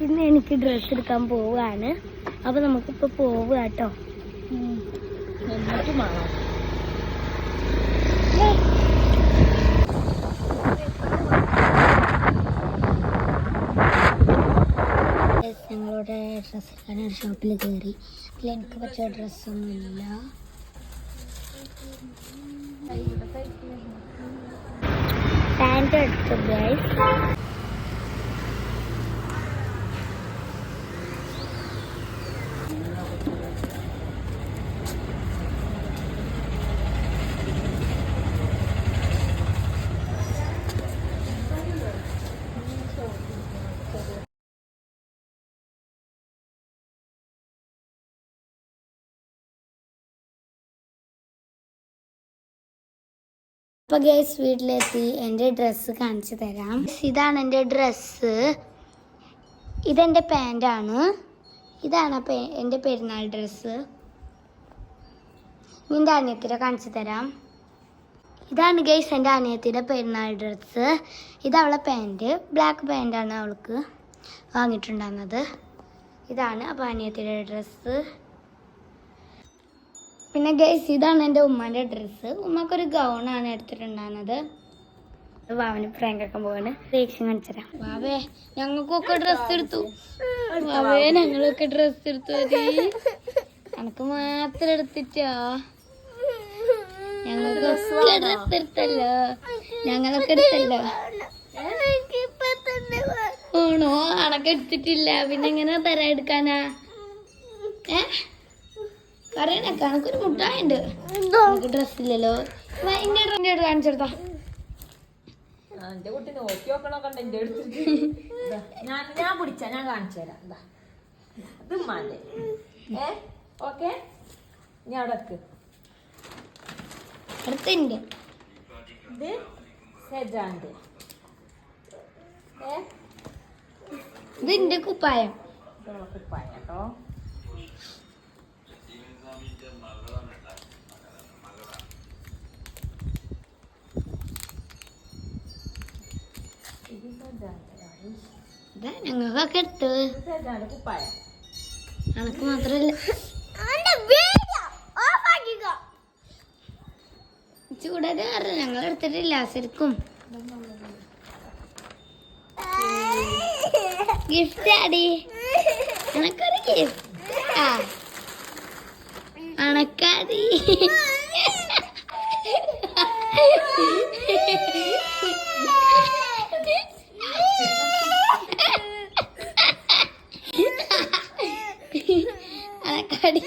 ഇന്ന് എനിക്ക് ഡ്രസ്സ് എടുക്കാൻ പോവുകയാണ് അപ്പൊ നമുക്കിപ്പോ പോവുക കേട്ടോ ഞങ്ങളുടെ ഒരു ഷോപ്പിൽ കയറി എനിക്ക് പറ്റിയ ഡ്രസ്സൊന്നുമില്ല പാന്റ് എടുത്തു ഗൈസ് അപ്പൊ ഗൈസ് വീട്ടിലെത്തി. എന്റെ ഡ്രസ്സ് കാണിച്ചു തരാം. ഇതാണ് എന്റെ ഡ്രസ്സ് ഇതെന്റെ പാന്റാണ് ഇതാണ് എന്റെ പെരുന്നാൾ ഡ്രസ്സ് നിന്റെ അനിയത്തിനെ കാണിച്ചു തരാം. ഇതാണ് ഗൈസ് എന്റെ അനിയത്തിന്റെ പെരുന്നാൾ ഡ്രസ്സ് ഇത് അവളെ പാന്റ് ബ്ലാക്ക് പാന്റാണ് അവൾക്ക് വാങ്ങിയിട്ടുണ്ടായിരുന്നത്. ഇതാണ് അപ്പോൾ അനിയത്തിയുടെ ഡ്രസ്സ് പിന്നെ ഗൈസ് ഇതാണ് എന്റെ ഉമ്മാന്റെ ഡ്രസ്സ് ഉമ്മക്കൊരു ഗൗണാണ് എടുത്തിട്ടുണ്ടായിരുന്നത്. വാവന് പ്രാങ്ക് ആക്കാൻ പോവാണ്. റീക്ഷൻ കാണിച്ചുതരാം വാവേ ഞങ്ങൾക്കൊക്കെ ഡ്രസ്സ് എടുത്തു. വാവേ ഞങ്ങളൊക്കെ ഡ്രസ്സ് എടുത്തു. എനിക്ക് മാത്രം എടുത്തിട്ടോ. ഞങ്ങൾക്കൊക്കെ ഡ്രസ്സ് എടുത്തല്ലോ ഞങ്ങളൊക്കെ എടുത്തല്ലോ. ആണോ? അണക്ക് എടുത്തിട്ടില്ല. പിന്നെ എങ്ങനെ തര എടുക്കാനാ? ഏ? പറയണേ കണക്കൊരു മുട്ടായുണ്ട്. നമുക്ക് ഡ്രസ് ഇല്ലല്ലോ. എന്റെ കാണിച്ചെടുത്താ എന്റെ കുട്ടി നോക്കി നോക്കണൊക്കെ ഉണ്ട് എന്റെ അടുത്ത്? ഞാൻ ഞാൻ പിടിച്ച ഞാൻ കാണിച്ചു തരാം. ഏ? ഓക്കെ? ഞാൻ അവിടെ വെക്ക്. അടുത്തിന്റെ ഇത് സെജാന്റെ. ഇത് എന്റെ കുപ്പായം. കുപ്പായ കേട്ടോ. ഞങ്ങൾക്കൊക്കെ എടുത്ത് കുപ്പായ. അനക്ക് മാത്രല്ല. ചൂടാതെ കാരണം ഞങ്ങൾ എടുത്തിട്ടില്ല ശരിക്കും ഗിഫ്റ്റ് ആടി. അനക്കൊരു ഗിഫ്റ്റ്? അണക്കാടി അണക്കാടി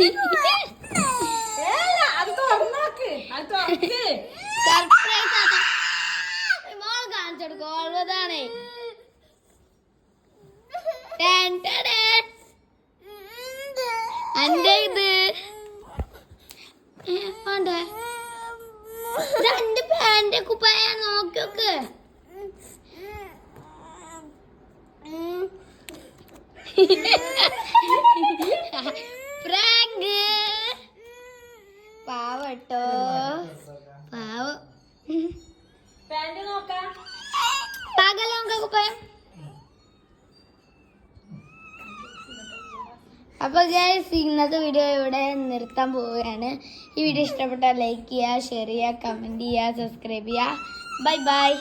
ഉള്ളതാണേ അന്റെ ഇത്. വേണ്ടേ. രണ്ട് പാന്റ് കുപ്പായ നോക്കിയോക്ക് പ്രാങ്ക് പാവട്ടോ പാവം പാന്റ് നോക്കാം അപ്പൊ അപ്പോൾ ഗൈസ് ഇന്നത്തെ വീഡിയോ ഇവിടെ നിർത്താൻ പോവുകയാണ്. ഈ വീഡിയോ ഇഷ്ടപ്പെട്ടാൽ ലൈക്ക് ചെയ്യുക ഷെയർ ചെയ്യുക കമന്റ് ചെയ്യുക സബ്സ്ക്രൈബ് ചെയ്യുക. Bye bye